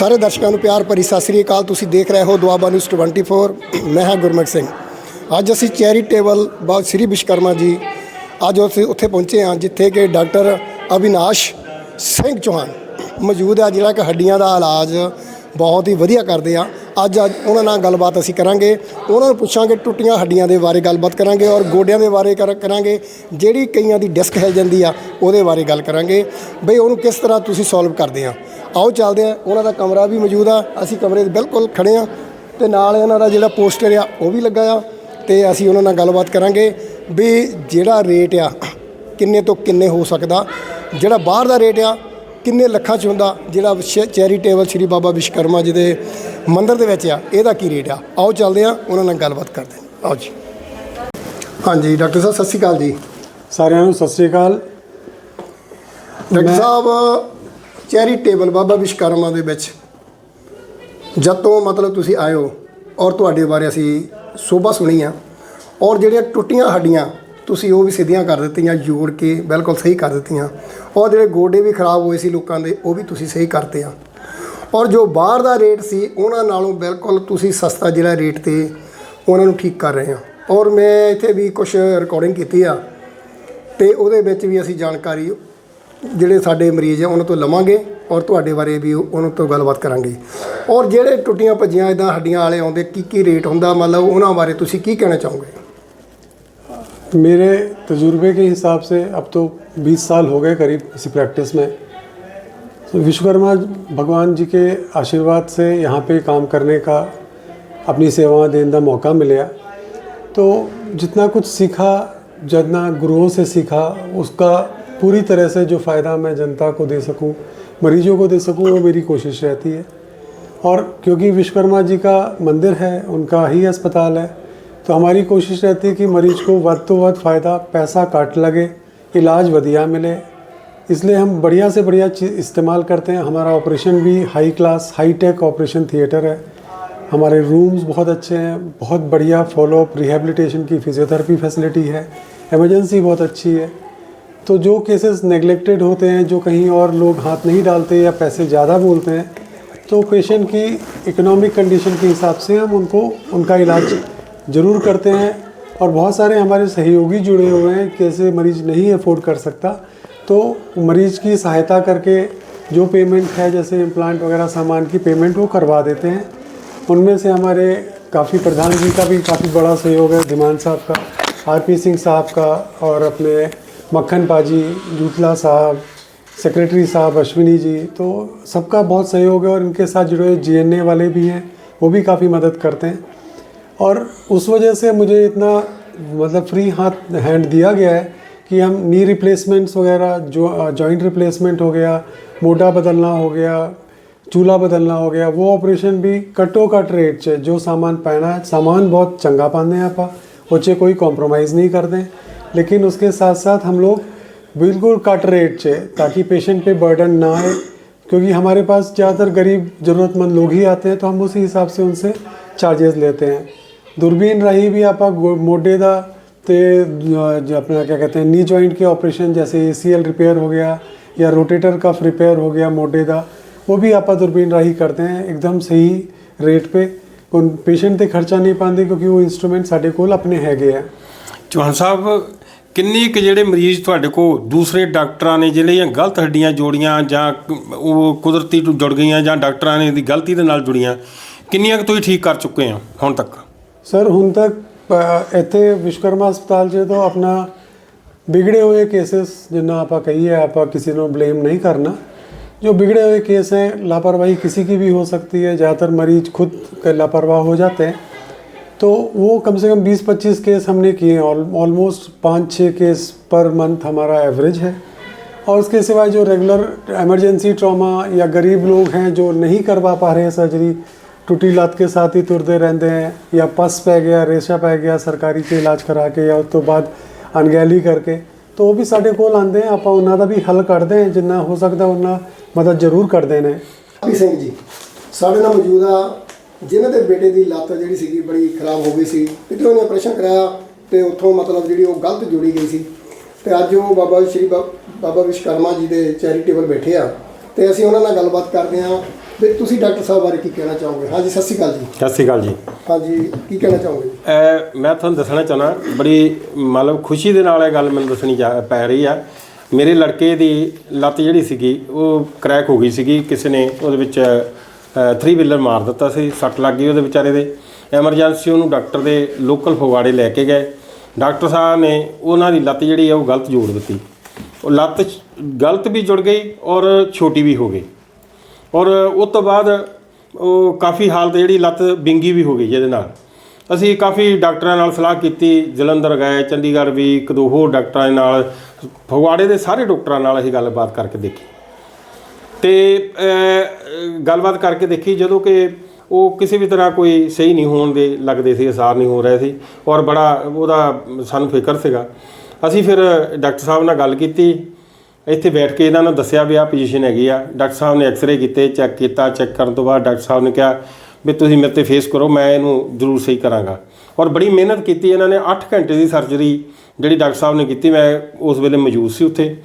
ਸਾਰੇ ਦਰਸ਼ਕਾਂ ਨੂੰ ਪਿਆਰ ਭਰੀ ਸਤਿ ਸ੍ਰੀ ਅਕਾਲ। ਤੁਸੀਂ ਦੇਖ ਰਹੇ ਹੋ ਦੁਆਬਾ ਨਿਊਜ਼ 24 ਮੈਂ ਹਾਂ ਗੁਰਮੁਖ ਸਿੰਘ। ਅੱਜ ਅਸੀਂ ਚੈਰੀਟੇਬਲ ਬਾਬ ਸ੍ਰੀ ਵਿਸ਼ਕਰਮਾ ਜੀ, ਅੱਜ ਅਸੀਂ ਉੱਥੇ ਪਹੁੰਚੇ ਹਾਂ, ਜਿੱਥੇ ਕਿ ਡਾਕਟਰ ਅਵਿਨਾਸ਼ ਸਿੰਘ ਚੌਹਾਨ ਮੌਜੂਦ ਆ ਜਿਹੜਾ ਕਿ ਹੱਡੀਆਂ ਦਾ ਇਲਾਜ ਬਹੁਤ ਹੀ ਵਧੀਆ ਕਰਦੇ ਆ। ਅੱਜ ਅੱਜ ਉਹਨਾਂ ਨਾਲ ਗੱਲਬਾਤ ਅਸੀਂ ਕਰਾਂਗੇ। ਉਹਨਾਂ ਨੂੰ ਪੁੱਛਾਂਗੇ ਟੁੱਟੀਆਂ ਹੱਡੀਆਂ ਦੇ ਬਾਰੇ ਗੱਲਬਾਤ ਕਰਾਂਗੇ ਔਰ ਗੋਡਿਆਂ ਦੇ ਬਾਰੇ ਕਰ- ਕਰਾਂਗੇ। ਜਿਹੜੀ ਕਈਆਂ ਦੀ ਡਿਸਕ ਹਿਲ ਜਾਂਦੀ ਆ, ਉਹਦੇ ਬਾਰੇ ਗੱਲ ਕਰਾਂਗੇ। ਬਈ ਉਹਨੂੰ ਕਿਸ ਤਰ੍ਹਾਂ ਤੁਸੀਂ ਸੋਲਵ ਕਰਦੇ ਆ? ਆਓ ਚੱਲਦੇ ਆ, ਉਹਨਾਂ ਦਾ ਕਮਰਾ ਵੀ ਮੌਜੂਦ ਆ। ਅਸੀਂ ਕਮਰੇ ਦੇ ਬਿਲਕੁਲ ਖੜੇ ਆ ਤੇ ਨਾਲ ਇਹਨਾਂ ਦਾ ਜਿਹੜਾ ਪੋਸਟਰ ਆ, ਉਹ ਵੀ ਲੱਗਾ ਆ ਤੇ ਅਸੀਂ ਉਹਨਾਂ ਨਾਲ ਗੱਲਬਾਤ ਕਰਾਂਗੇ। ਵੀ ਜਿਹੜਾ ਰੇਟ ਆ, ਕਿੰਨੇ ਤੋਂ ਕਿੰਨੇ ਹੋ ਸਕਦਾ? ਜਿਹੜਾ ਬਾਹਰ ਦਾ ਰੇਟ ਆ, ਕਿੰਨੇ ਲੱਖਾਂ ਚ ਹੁੰਦਾ? ਜਿਹੜਾ ਚੈਰੀਟੇਬਲ ਸ਼੍ਰੀ ਬਾਬਾ ਵਿਸ਼ਕਰਮਾ ਜੀ ਦੇ ਮੰਦਿਰ ਦੇ ਵਿੱਚ ਆ ਇਹਦਾ ਕੀ ਰੇਟ ਆ? ਆਓ ਚੱਲਦੇ ਆ ਉਹਨਾਂ ਨਾਲ ਗੱਲਬਾਤ ਕਰਦੇ ਹਾਂ। ਆਓ ਜੀ। ਹਾਂਜੀ ਡਾਕਟਰ ਸਾਹਿਬ ਸਤਿ ਸ਼੍ਰੀ ਅਕਾਲ ਜੀ। ਸਾਰਿਆਂ ਨੂੰ ਸਤਿ ਸ੍ਰੀ ਅਕਾਲ। ਡਾਕਟਰ ਸਾਹਿਬ ਚੈਰੀਟੇਬਲ ਬਾਬਾ ਵਿਸ਼ਕਰਮਾ ਦੇ ਵਿੱਚ। ਜਦ ਤੋਂ ਮਤਲਬ ਤੁਸੀਂ ਹੋ ਔਰ ਤੁਹਾਡੇ ਬਾਰੇ ਅਸੀਂ ਸੋਭਾ ਸੁਣੀ ਆ। ਔਰ ਜਿਹੜੀਆਂ ਟੁੱਟੀਆਂ ਹੱਡੀਆਂ ਤੁਸੀਂ ਉਹ ਵੀ ਸਿੱਧੀਆਂ ਕਰ ਦਿੱਤੀਆਂ ਜੋੜ ਕੇ ਬਿਲਕੁਲ ਸਹੀ ਕਰ ਦਿੱਤੀਆਂ। ਔਰ ਜਿਹੜੇ ਗੋਡੇ ਵੀ ਖਰਾਬ ਹੋਏ ਸੀ ਲੋਕਾਂ ਦੇ ਉਹ ਵੀ ਤੁਸੀਂ ਸਹੀ ਕਰਤੇ ਆ। ਔਰ ਜੋ ਬਾਹਰ ਦਾ ਰੇਟ ਸੀ ਉਹਨਾਂ ਨਾਲੋਂ ਬਿਲਕੁਲ ਤੁਸੀਂ ਸਸਤਾ ਜਿਹੜਾ ਰੇਟ ਤੇ ਉਹਨਾਂ ਨੂੰ ਠੀਕ ਕਰ ਰਹੇ ਆ ਔਰ ਮੈਂ ਇੱਥੇ ਵੀ ਕੁਝ ਰਿਕਾਰਡਿੰਗ ਕੀਤੀ ਆ ਤੇ ਉਹਦੇ ਵਿੱਚ ਵੀ ਅਸੀਂ ਜਾਣਕਾਰੀ ਜਿਹੜੇ ਸਾਡੇ ਮਰੀਜ਼ ਆ ਉਹਨਾਂ ਤੋਂ ਲਵਾਂਗੇ ਔਰ ਤੁਹਾਡੇ ਬਾਰੇ ਵੀ ਉਹਨਾਂ ਤੋਂ ਗੱਲਬਾਤ ਕਰਾਂਗੇ ਔਰ ਜਿਹੜੇ ਟੁੱਟੀਆਂ ਭੱਜੀਆਂ ਇਦਾਂ ਹੱਡੀਆਂ ਵਾਲੇ ਆਉਂਦੇ ਕੀ ਕੀ ਰੇਟ ਹੁੰਦਾ ਮਤਲਬ ਉਹਨਾਂ ਬਾਰੇ ਤੁਸੀਂ ਕੀ ਕਹਿਣਾ ਚਾਹੋਗੇ मेरे तजुर्बे के हिसाब से अब तो 20 साल हो गए करीब इसी प्रैक्टिस में तो तो विश्वकर्मा भगवान जी के आशीर्वाद से यहाँ पे काम करने का अपनी सेवाएँ देने का मौका मिला तो जितना कुछ सीखा, जितना गुरुओं से सीखा, उसका पूरी तरह से जो फ़ायदा मैं जनता को दे सकूँ, मरीजों को दे सकूँ, वो मेरी कोशिश रहती है। और क्योंकि विश्वकर्मा जी का मंदिर है, उनका ही अस्पताल है तो हमारी कोशिश रहती है कि मरीज़ को वध तो वध फ़ायदा, पैसा काट लगे, इलाज वधिया मिले इसलिए हम बढ़िया से बढ़िया चीज़ इस्तेमाल करते हैं। हमारा ऑपरेशन भी high class high tech operation theatre है। हमारे रूम्स बहुत अच्छे हैं। बहुत बढ़िया फॉलोअप रिहेबिलिटेशन की फिजियोथेरेपी फैसिलिटी है। एमरजेंसी बहुत अच्छी है। तो जो केसेस नेगलेक्टेड होते हैं, जो कहीं और लोग हाथ नहीं डालते या पैसे ज़्यादा बोलते हैं तो पेशेंट की इकोनॉमिक कंडीशन के हिसाब से हम उनको, उनका इलाज ज़रूर करते हैं। और बहुत सारे हमारे सहयोगी जुड़े हुए हैं, कैसे मरीज़ नहीं अफोर्ड कर सकता तो मरीज़ की सहायता करके जो पेमेंट है, जैसे इम्प्लांट वगैरह सामान की पेमेंट वो करवा देते हैं। उनमें से हमारे काफ़ी प्रधान जी का भी काफ़ी बड़ा सहयोग है, धीमान साहब का, आर पी सिंह साहब का, और अपने मक्खन पाजी, जूतला साहब सेक्रेटरी साहब, अश्विनी जी तो सबका बहुत सहयोग है और इनके साथ जुड़े हुए जी वाले भी हैं, वो भी काफ़ी मदद करते हैं। और उस वजह से मुझे इतना मतलब फ्री हाथ हैंड दिया गया है कि हम नी रिप्लेसमेंट्स वगैरह, जो जॉइंट रिप्लेसमेंट हो गया, मोटा बदलना हो गया, चूल्हा बदलना हो गया, वो ऑपरेशन भी कटो कट रेट च जो सामान पैना है, सामान बहुत चंगा पाते हैं आप उच्चे कोई कॉम्प्रोमाइज़ नहीं करते लेकिन उसके साथ साथ हम लोग बिल्कुल कट रेट से, ताकि पेशेंट पे बर्डन ना आए, क्योंकि हमारे पास ज़्यादातर गरीब, ज़रूरतमंद लोग ही आते हैं तो हम उसी हिसाब से उनसे चार्जेस लेते हैं। दूरबीन रही भी आप मोडे ਦਾ ਤੇ जो अपना क्या कहते हैं नी जॉइंट के ऑपरेशन जैसे ए रिपेयर हो गया या रोटेटर कफ रिपेयर हो गया मोडे ਦਾ वो भी आप दूरबीन राही करते हैं एकदम सही रेट पे ਕੋਈ ਪੇਸ਼ੈਂਟ ਤੇ ਖਰਚਾ ਨਹੀਂ ਪਾਉਂਦੇ ਕਿਉਂਕਿ ਉਹ ਇਨਸਟਰੂਮੈਂਟ ਸਾਡੇ ਕੋਲ ਆਪਣੇ ਹੈਗੇ ਆ ਚੌਹਾਨ ਸਾਹਿਬ ਕਿੰਨੀ ਕੁ ਜਿਹੜੇ ਮਰੀਜ਼ ਤੁਹਾਡੇ ਕੋਲ ਦੂਸਰੇ ਡਾਕਟਰਾਂ ਨੇ ਜਿਹੜੀਆਂ ਗਲਤ ਹੱਡੀਆਂ ਜੋੜੀਆਂ ਜਾਂ ਕ- ਉਹ ਕੁਦਰਤੀ ਤੋਂ ਜੁੜ ਗਈਆਂ ਜਾਂ ਡਾਕਟਰਾਂ ਨੇ ਦੀ ਗਲਤੀ ਦੇ ਨਾਲ ਜੁੜੀਆਂ ਕਿੰਨੀਆਂ ਕੁ ਤੁਸੀਂ ਠੀਕ ਕਰ ਚੁੱਕੇ ਹੋ ਹੁਣ ਤੱਕ ਸਰ ਹੁਣ ਤੱਕ ਅ, इतने विश्वकर्मा अस्पताल से तो अपना बिगड़े हुए ਹੋਏ ਕੇਸਸ आप कही है, आप किसी को ब्लेम नहीं करना। जो बिगड़े हुए केस हैं, लापरवाही किसी की भी हो सकती है, ज़्यादातर मरीज़ खुद लापरवाह हो जाते हैं। तो वो कम से कम 20-25 केस हमने किए हैं ऑलमोस्ट पाँच छः केस पर मंथ हमारा एवरेज है। और उसके सिवाय जो रेगुलर एमरजेंसी ट्रॉमा या गरीब लोग हैं जो नहीं करवा पा रहे हैं सर्जरी टूटी लात के साथ ही तुरते रहते हैं या पस पै गया रेशा पै गया सरकारी के इलाज करा के या ਉਸ ਤੋਂ ਬਾਅਦ ਅਣਗਹਿਲੀ ਕਰਕੇ तो वो भी ਸਾਡੇ ਕੋਲ ਆਉਂਦੇ ਆ ਆਪਾਂ ਉਹਨਾਂ ਦਾ ਵੀ ਹੱਲ ਕੱਢਦੇ ਹਾਂ ਜਿੰਨਾ ਹੋ ਸਕਦਾ ਉਹਨਾਂ ਮਦਦ ਜ਼ਰੂਰ ਕਰਦੇ ਨੇ ਹਰੀ ਸਿੰਘ ਜੀ ਸਾਡੇ ਨਾਲ ਮੌਜੂਦ ਆ ਜਿਨ੍ਹਾਂ ਦੇ ਬੇਟੇ ਦੀ ਲੱਤ ਜਿਹੜੀ ਸੀਗੀ ਬੜੀ ਖਰਾਬ ਹੋ ਗਈ ਸੀ ਪਿੱਛੋਂ ਨੇ ਆਪਰੇਸ਼ਨ ਕਰਾਇਆ ਤੇ ਉੱਥੋਂ ਮਤਲਬ ਜਿਹੜੀ ਉਹ ਗਲਤ ਜੁੜੀ ਗਈ ਸੀ ਤੇ ਅੱਜ ਉਹ ਬਾਬਾ ਸ਼੍ਰੀ ਬਾ- ਬਾਬਾ ਵਿਸ਼ਕਰਮਾ ਜੀ ਦੇ ਚੈਰੀਟੇਬਲ ਬੈਠੇ ਆ ਤੇ ਅਸੀਂ ਉਹਨਾਂ ਨਾਲ ਗੱਲਬਾਤ ਕਰਦੇ ਆ ਤੇ ਤੁਸੀਂ ਡਾਕਟਰ ਸਾਹਿਬ ਬਾਰੇ ਕੀ ਕਹਿਣਾ ਚਾਹੋਗੇ? ਹਾਂਜੀ ਸਤਿ ਸ਼੍ਰੀ ਅਕਾਲ ਜੀ। ਸਤਿ ਸ਼੍ਰੀ ਅਕਾਲ ਜੀ। ਹਾਂਜੀ ਕੀ ਕਹਿਣਾ ਚਾਹੋਗੇ? ਅਹ ਮੈਂ ਤੁਹਾਨੂੰ ਦੱਸਣਾ ਚਾਹਣਾ ਬੜੀ ਮਤਲਬ ਖੁਸ਼ੀ ਦੇ ਨਾਲ ਇਹ ਗੱਲ ਮੈਨੂੰ ਦੱਸਣੀ ਜਾ- ਪੈ ਰਹੀ ਆ। ਮੇਰੇ ਲੜਕੇ ਦੀ ਲੱਤ ਜਿਹੜੀ ਸੀਗੀ ਉਹ ਕ੍ਰੈਕ ਹੋ ਗਈ ਸੀਗੀ। ਕਿਸੇ ਨੇ ਉਹਦੇ ਵਿੱਚ 3 ਵੀਲਰ ਮਾਰ ਦਿੱਤਾ ਸੀ ਸੱਟ ਲੱਗ ਗਈ ਉਹਦੇ ਵਿਚਾਰੇ ਦੇ। ਐਮਰਜੈਂਸੀ ਉਹਨੂੰ ਡਾਕਟਰ ਦੇ ਲੋਕਲ ਫਗਵਾੜੇ ਲੈ ਕੇ ਗਏ। ਡਾਕਟਰ ਸਾਹਿਬ ਨੇ ਉਹਨਾਂ ਦੀ ਲੱਤ ਜਿਹੜੀ ਆ ਉਹ ਗਲਤ ਜੋੜ ਦਿੱਤੀ। ਉਹ ਲੱਤ ਗਲਤ ਵੀ ਜੁੜ ਗਈ ਔਰ ਛੋਟੀ ਵੀ ਹੋ ਗਈ। ਔਰ ਉਸ ਤੋਂ ਬਾਅਦ ਉਹ ਕਾਫੀ ਹਾਲਤ ਜਿਹੜੀ ਲੱਤ ਬਿੰਗੀ ਵੀ ਹੋ ਗਈ ਇਹਦੇ ਨਾਲ। ਅਸੀਂ ਕਾਫੀ ਡਾਕਟਰਾਂ ਨਾਲ ਸਲਾਹ ਕੀਤੀ, ਜਲੰਧਰ ਗਏ, ਚੰਡੀਗੜ੍ਹ ਵੀ ਇੱਕ ਦੋ ਹੋਰ ਡਾਕਟਰਾਂ ਦੇ ਨਾਲ, ਫਗਵਾੜੇ ਦੇ ਸਾਰੇ ਡਾਕਟਰਾਂ ਨਾਲ ਅਸੀਂ ਗੱਲਬਾਤ ਕਰਕੇ ਦੇਖੀ। ਤੇ ਗੱਲਬਾਤ ਕਰਕੇ ਦੇਖੀ ਜਦੋਂ ਕਿ ਉਹ ਕਿਸੇ ਵੀ ਤਰ੍ਹਾਂ ਕੋਈ ਸਹੀ ਨਹੀਂ ਹੋਣ ਦੇ ਲੱਗਦੇ ਸੀ, ਅਸਾਰ ਨਹੀਂ ਹੋ ਰਹੇ ਸੀ ਔਰ ਬੜਾ ਉਹਦਾ ਸਾਨੂੰ ਫਿਕਰ ਸੀਗਾ। ਅਸੀਂ ਫਿਰ ਡਾਕਟਰ ਸਾਹਿਬ ਨਾਲ ਗੱਲ ਕੀਤੀ। ਇੱਥੇ ਬੈਠ ਕੇ ਇਹਨਾਂ ਨੂੰ ਦੱਸਿਆ ਵੀ ਆਹ ਪੋਜੀਸ਼ਨ ਹੈਗੀ ਆ। ਡਾਕਟਰ ਸਾਹਿਬ ਨੇ ਐਕਸ-ਰੇ ਕੀਤੇ ਚੈੱਕ ਕੀਤਾ ਚੈੱਕ ਕਰਨ ਤੋਂ ਬਾਅਦ ਡਾਕਟਰ ਸਾਹਿਬ ਨੇ ਕਿਹਾ ਵੀ ਤੁਸੀਂ ਮੇਰੇ ਤੇ ਫੇਸ ਕਰੋ, ਮੈਂ ਇਹਨੂੰ ਜ਼ਰੂਰ ਸਹੀ ਕਰਾਂਗਾ। ਔਰ ਬੜੀ ਮਿਹਨਤ ਕੀਤੀ ਇਹਨਾਂ ਨੇ 8 ਘੰਟੇ ਦੀ ਸਰਜਰੀ ਜਿਹੜੀ ਡਾਕਟਰ ਸਾਹਿਬ ਨੇ ਕੀਤੀ, ਮੈਂ ਉਸ ਵੇਲੇ ਮੌਜੂਦ ਸੀ ਉੱਥੇ।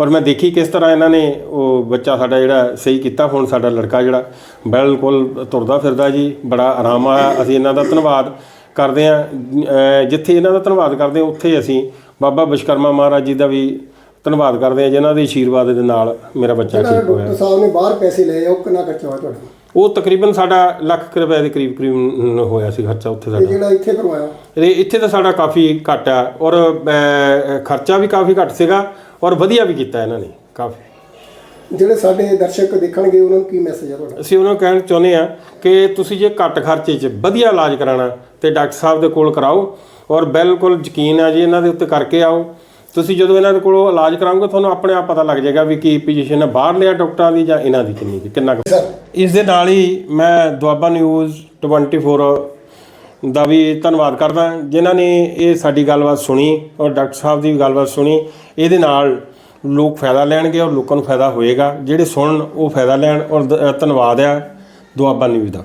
ਔਰ ਮੈਂ ਦੇਖੀ ਕਿਸ ਤਰ੍ਹਾਂ ਇਹਨਾਂ ਨੇ ਉਹ ਬੱਚਾ ਸਾਡਾ ਜਿਹੜਾ ਸਹੀ ਕੀਤਾ, ਹੁਣ ਸਾਡਾ ਲੜਕਾ ਜਿਹੜਾ ਬਿਲਕੁਲ ਤੁਰਦਾ ਫਿਰਦਾ ਜੀ, ਬੜਾ ਆਰਾਮ ਆਇਆ ਅਸੀਂ ਇਹਨਾਂ ਦਾ ਧੰਨਵਾਦ ਕਰਦੇ ਹਾਂ। ਜਿੱਥੇ ਇਹਨਾਂ ਦਾ ਧੰਨਵਾਦ ਕਰਦੇ ਹਾਂ, ਉੱਥੇ ਅਸੀਂ ਬਾਬਾ ਵਿਸ਼ਕਰਮਾ ਮਹਾਰਾਜ ਜੀ ਦਾ ਵੀ ਧੰਨਵਾਦ ਕਰਦੇ ਹਾਂ ਜਿਨ੍ਹਾਂ ਦੇ ਆਸ਼ੀਰਵਾਦ ਦੇ ਨਾਲ ਮੇਰਾ ਬੱਚਾ ਠੀਕ ਹੋਇਆ। ਡਾਕਟਰ ਸਾਹਿਬ ਨੇ ਬਾਹਰ ਪੈਸੇ ਲਏ ਆ, ਉਹ ਕਿੰਨਾ ਖਰਚਾ ਹੋਇਆ ਤੁਹਾਡਾ ਉਹ ਤਕਰੀਬਨ ਸਾਡਾ ਲੱਖ ਕੁ ਰੁਪਏ ਦੇ ਕਰੀਬ ਕਰੀਬ ਹੋਇਆ ਸੀ ਖਰਚਾ ਉੱਥੇ ਤੇ ਸਾਡਾ। ਜਿਹੜਾ ਇੱਥੇ ਕਰਵਾਇਆ? ਤੇ ਇੱਥੇ ਤਾਂ ਸਾਡਾ ਕਾਫੀ ਘੱਟ ਆ ਔਰ ਅਹ, ਖਰਚਾ ਵੀ ਕਾਫੀ ਘੱਟ ਸੀਗਾ ਔਰ ਵਧੀਆ ਵੀ ਕੀਤਾ ਇਹਨਾਂ ਨੇ ਕਾਫੀ। ਜਿਹੜੇ ਸਾਡੇ ਦਰਸ਼ਕ ਦੇਖਣਗੇ ਉਹਨਾਂ ਨੂੰ ਕੀ ਮੈਸੇਜ ਆ ਤੁਹਾਡਾ? ਅਸੀਂ ਉਹਨਾਂ ਨੂੰ ਕਹਿਣਾ ਚਾਹੁੰਦੇ ਆ ਕਿ ਤੁਸੀਂ ਜੇ ਘੱਟ ਖਰਚੇ 'ਚ ਵਧੀਆ ਇਲਾਜ ਕਰਾਉਣਾ ਤੇ ਡਾਕਟਰ ਸਾਹਿਬ ਦੇ ਕੋਲ ਕਰਾਓ ਔਰ ਬਿਲਕੁਲ ਯਕੀਨ ਆ ਜੀ ਇਹਨਾਂ ਦੇ ਉੱਤੇ ਕਰਕੇ ਆਓ ਤੁਸੀਂ ਜਦੋਂ ਇਹਨਾਂ ਦੇ ਕੋਲੋਂ ਇਲਾਜ ਕਰਾਓਗੇ ਤੁਹਾਨੂੰ ਆਪਣੇ ਆਪ ਪਤਾ ਲੱਗ ਜਾਏਗਾ ਵੀ ਕੀ ਪੋਜੀਸ਼ਨ ਹੈ ਬਾਹਰਲੇ ਡਾਕਟਰਾਂ ਦੀ ਜਾਂ ਇਹਨਾਂ ਦੀ ਕਿੰਨੀ ਕੁ- ਕਿੰਨਾ ਕੁ। ਸਰ ਇਸ ਦੇ ਨਾਲ ਹੀ ਮੈਂ ਦੁਆਬਾ ਨਿਊਜ਼ 24 ਦਾ ਵੀ ਧੰਨਵਾਦ ਕਰਦਾ। ਜਿਨ੍ਹਾਂ ਨੇ ਇਹ ਸਾਡੀ ਗੱਲਬਾਤ ਸੁਣੀ ਔਰ ਡਾਕਟਰ ਸਾਹਿਬ ਦੀ ਗੱਲਬਾਤ ਸੁਣੀ ਇਹਦੇ ਨਾਲ ਲੋਕ ਫਾਇਦਾ ਲੈਣਗੇ ਔਰ ਲੋਕਾਂ ਨੂੰ ਫਾਇਦਾ ਹੋਏਗਾ। ਜਿਹੜੇ ਸੁਣਨ ਉਹ ਫਾਇਦਾ ਲੈਣ ਔਰ ਦ- ਧੰਨਵਾਦ ਆ ਦੁਆਬਾ ਨਿਊਜ਼ ਦਾ।